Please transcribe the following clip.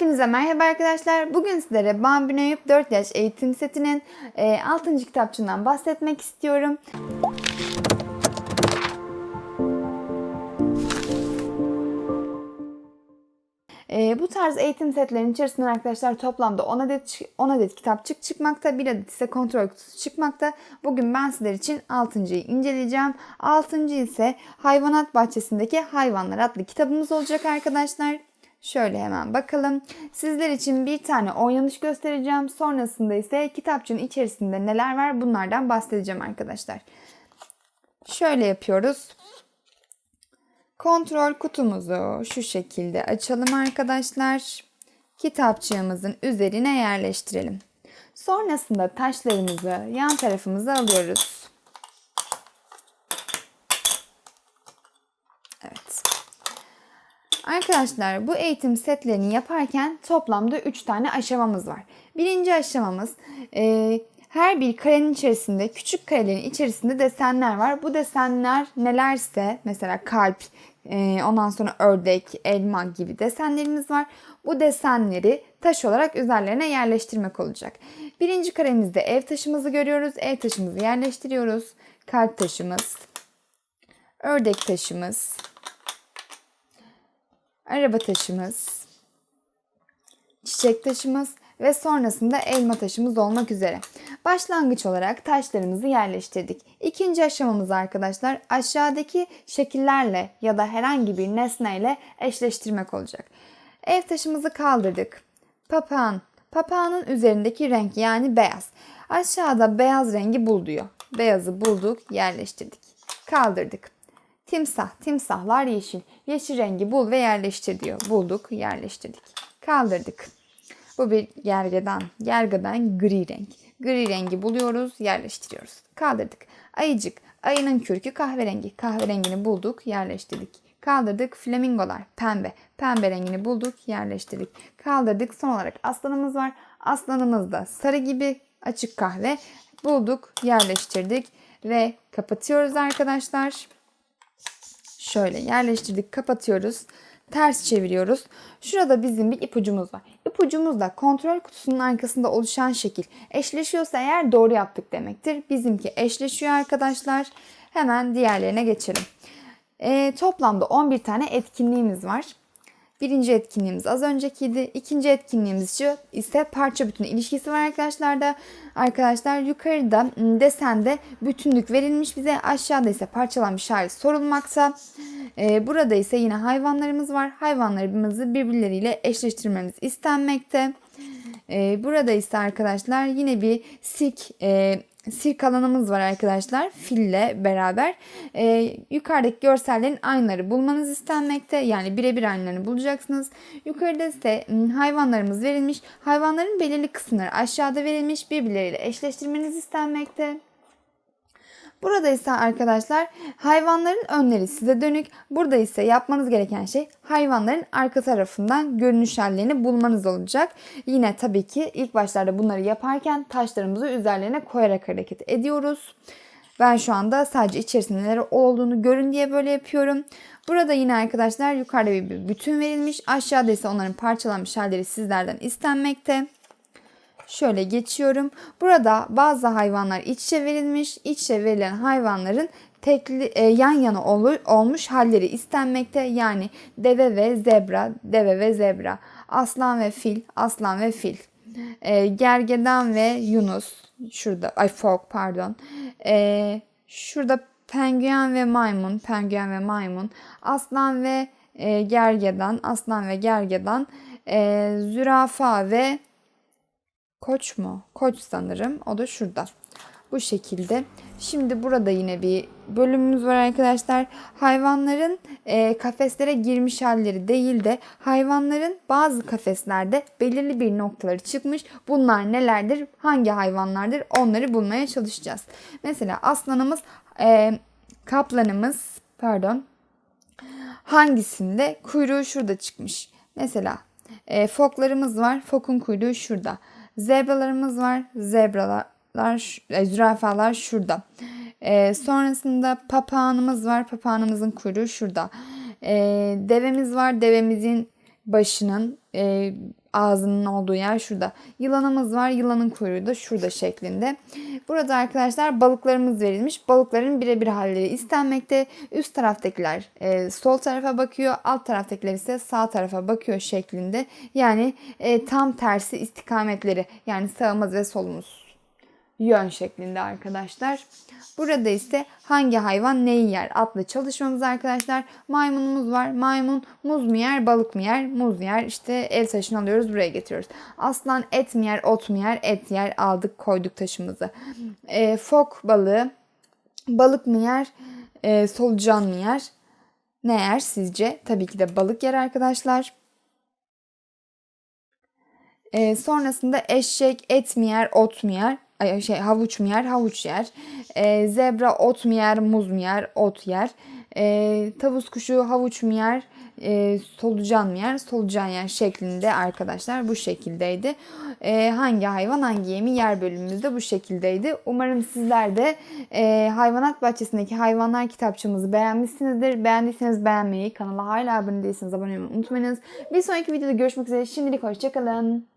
Hepinize merhaba arkadaşlar. Bugün sizlere Bambi Nöyüp 4 yaş eğitim setinin e, 6. kitapçığından bahsetmek istiyorum. E, bu tarz eğitim setlerinin içerisinden arkadaşlar toplamda 10 adet, çı- 10 adet kitapçık çıkmakta. Bir adet ise kontrol kutusu çıkmakta. Bugün ben sizler için 6.yı inceleyeceğim. 6. ise Hayvanat Bahçesindeki Hayvanlar adlı kitabımız olacak arkadaşlar. Şöyle hemen bakalım. Sizler için bir tane oynanış göstereceğim. Sonrasında ise kitapçığın içerisinde neler var bunlardan bahsedeceğim arkadaşlar. Şöyle yapıyoruz. Kontrol kutumuzu şu şekilde açalım arkadaşlar. Kitapçığımızın üzerine yerleştirelim. Sonrasında taşlarımızı yan tarafımıza alıyoruz. Evet. Arkadaşlar bu eğitim setlerini yaparken toplamda 3 tane aşamamız var. Birinci aşamamız e, her bir karenin içerisinde küçük karelerin içerisinde desenler var. Bu desenler nelerse mesela kalp, e, ondan sonra ördek, elma gibi desenlerimiz var. Bu desenleri taş olarak üzerlerine yerleştirmek olacak. Birinci karemizde ev taşımızı görüyoruz. Ev taşımızı yerleştiriyoruz. Kalp taşımız, ördek taşımız, araba taşımız, çiçek taşımız ve sonrasında elma taşımız olmak üzere. Başlangıç olarak taşlarımızı yerleştirdik. İkinci aşamamız arkadaşlar aşağıdaki şekillerle ya da herhangi bir nesneyle eşleştirmek olacak. Ev taşımızı kaldırdık. Papağan. Papağanın üzerindeki renk yani beyaz. Aşağıda beyaz rengi bul diyor. Beyazı bulduk, yerleştirdik. Kaldırdık. Timsah, timsahlar yeşil. Yeşil rengi bul ve yerleştir diyor. Bulduk, yerleştirdik. Kaldırdık. Bu bir gergedan. Gergedan gri renk. Gri rengi buluyoruz, yerleştiriyoruz. Kaldırdık. Ayıcık. Ayının kürkü kahverengi. Kahverengini bulduk, yerleştirdik. Kaldırdık. Flamingolar. Pembe. Pembe rengini bulduk, yerleştirdik. Kaldırdık. Son olarak aslanımız var. Aslanımız da sarı gibi açık kahve. Bulduk, yerleştirdik ve kapatıyoruz arkadaşlar. Şöyle yerleştirdik, kapatıyoruz. Ters çeviriyoruz. Şurada bizim bir ipucumuz var. İpucumuzla kontrol kutusunun arkasında oluşan şekil eşleşiyorsa eğer doğru yaptık demektir. Bizimki eşleşiyor arkadaşlar. Hemen diğerlerine geçelim. Ee, toplamda 11 tane etkinliğimiz var. Birinci etkinliğimiz az öncekiydi. İkinci etkinliğimiz şu ise parça bütün ilişkisi var arkadaşlar da. Arkadaşlar yukarıda m, desende bütünlük verilmiş bize. Aşağıda ise parçalanmış hali sorulmakta. Ee, burada ise yine hayvanlarımız var. Hayvanlarımızı birbirleriyle eşleştirmemiz istenmekte. Ee, burada ise arkadaşlar yine bir sirk e, sirk alanımız var arkadaşlar fille beraber. Ee, yukarıdaki görsellerin aynıları bulmanız istenmekte. Yani birebir aynılarını bulacaksınız. Yukarıda ise m, hayvanlarımız verilmiş. Hayvanların belirli kısımları aşağıda verilmiş. Birbirleriyle eşleştirmeniz istenmekte. Burada ise arkadaşlar hayvanların önleri size dönük. Burada ise yapmanız gereken şey hayvanların arka tarafından görünüş hallerini bulmanız olacak. Yine tabii ki ilk başlarda bunları yaparken taşlarımızı üzerlerine koyarak hareket ediyoruz. Ben şu anda sadece içerisinde neler olduğunu görün diye böyle yapıyorum. Burada yine arkadaşlar yukarıda bir bütün verilmiş. Aşağıda ise onların parçalanmış halleri sizlerden istenmekte. Şöyle geçiyorum. Burada bazı hayvanlar iç içe verilmiş. İç içe verilen hayvanların tekli, e, yan yana olu, olmuş halleri istenmekte. Yani deve ve zebra, deve ve zebra. Aslan ve fil, aslan ve fil. E, gergedan ve yunus. Şurada, ay fok pardon. E, şurada penguen ve maymun, penguen ve maymun. Aslan ve e, gergedan, aslan ve gergedan. E, zürafa ve Koç mu? Koç sanırım. O da şurada. Bu şekilde. Şimdi burada yine bir bölümümüz var arkadaşlar. Hayvanların e, kafeslere girmiş halleri değil de hayvanların bazı kafeslerde belirli bir noktaları çıkmış. Bunlar nelerdir? Hangi hayvanlardır? Onları bulmaya çalışacağız. Mesela aslanımız, e, kaplanımız, pardon, hangisinde? Kuyruğu şurada çıkmış. Mesela e, foklarımız var. Fokun kuyruğu şurada. Zebralarımız var. Zebralar, e, zürafalar şurada. E, sonrasında papağanımız var. Papağanımızın kuyruğu şurada. E, devemiz var. Devemizin başının e, ağzının olduğu yer şurada. Yılanımız var. Yılanın kuyruğu da şurada şeklinde. Burada arkadaşlar balıklarımız verilmiş. Balıkların birebir halleri istenmekte. Üst taraftakiler e, sol tarafa bakıyor. Alt taraftakiler ise sağ tarafa bakıyor şeklinde. Yani e, tam tersi istikametleri. Yani sağımız ve solumuz yön şeklinde arkadaşlar. Burada ise hangi hayvan neyi yer adlı çalışmamız arkadaşlar. Maymunumuz var. Maymun muz mu yer, balık mı yer? Muz yer. İşte el taşını alıyoruz buraya getiriyoruz. Aslan et mi yer, ot mu yer? Et yer. Aldık koyduk taşımızı. E, fok balığı balık mı yer, e, solucan mı yer? Ne yer sizce? Tabii ki de balık yer arkadaşlar. E, sonrasında eşek et mi yer, ot mu yer? Şey havuç mu yer, havuç yer. E, zebra ot mu yer, muz mu yer, ot yer. E, tavus kuşu havuç mu yer, e, solucan mı yer, solucan yer şeklinde arkadaşlar bu şekildeydi. E, hangi hayvan hangi yemi yer bölümümüzde bu şekildeydi. Umarım sizler de e, hayvanat bahçesindeki hayvanlar kitapçığımızı beğenmişsinizdir. Beğendiyseniz beğenmeyi, kanala hala abone değilseniz abone olmayı unutmayınız. Bir sonraki videoda görüşmek üzere. Şimdilik hoşçakalın.